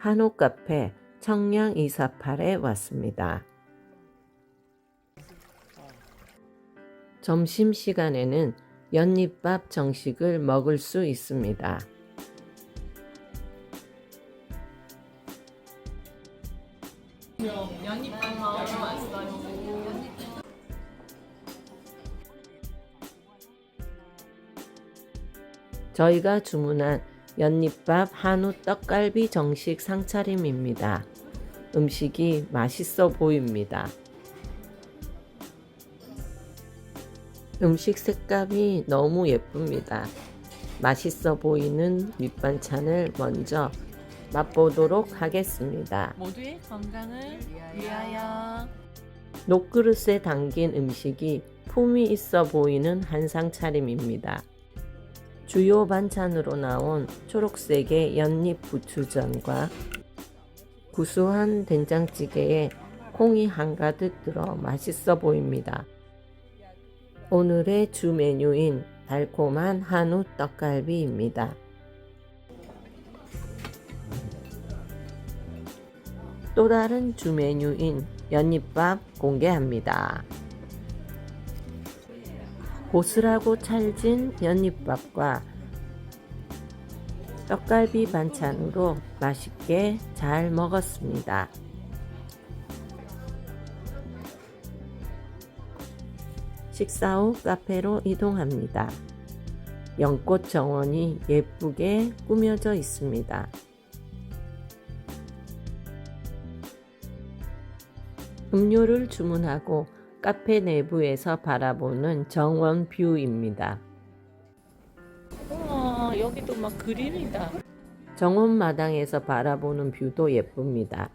한옥 카페 청량 248에 왔습니다. 점심 시간에는 연잎밥 정식을 먹을 수 있습니다. 저희가 주문한 연잎밥 한우 떡갈비 정식 상차림입니다. 음식이 맛있어 보입니다. 음식 색감이 너무 예쁩니다. 맛있어 보이는 밑반찬을 먼저 맛보도록 하겠습니다. 모두의 건강을 위하여. 녹그릇에 담긴 음식이 품이 있어 보이는 한상 차림입니다. 주요 반찬으로 나온 초록색의 연잎 부추전과 구수한 된장찌개에 콩이 한가득 들어 맛있어 보입니다. 오늘의 주 메뉴인 달콤한 한우 떡갈비입니다. 또 다른 주 메뉴인 연잎밥 공개합니다. 고슬하고 찰진 연잎밥과 떡갈비 반찬으로 맛있게 잘 먹었습니다. 식사 후 카페로 이동합니다. 연꽃 정원이 예쁘게 꾸며져 있습니다. 음료를 주문하고 카페 내부에서 바라보는 정원 뷰입니다. 여기도 막 그림이다. 정원 마당에서 바라보는 뷰도 예쁩니다.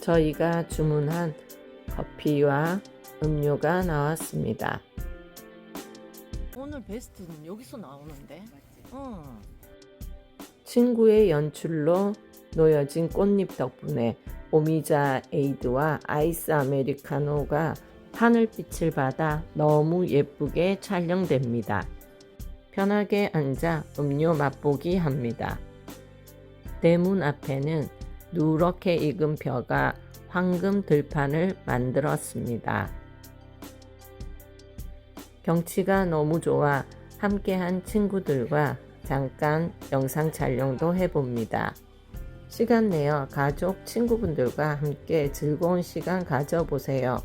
저희가 주문한 커피와 음료가 나왔습니다. 오늘 베스트는 여기서 나오는데. 응. 친구의 연출로 놓여진 꽃잎 덕분에 오미자 에이드와 아이스 아메리카노가 하늘빛을 받아 너무 예쁘게 촬영됩니다. 편하게 앉아 음료 맛보기 합니다. 대문 앞에는 누렇게 익은 벼가 황금 들판을 만들었습니다. 경치가 너무 좋아 함께한 친구들과 잠깐 영상 촬영도 해봅니다. 시간 내어 가족, 친구분들과 함께 즐거운 시간 가져보세요.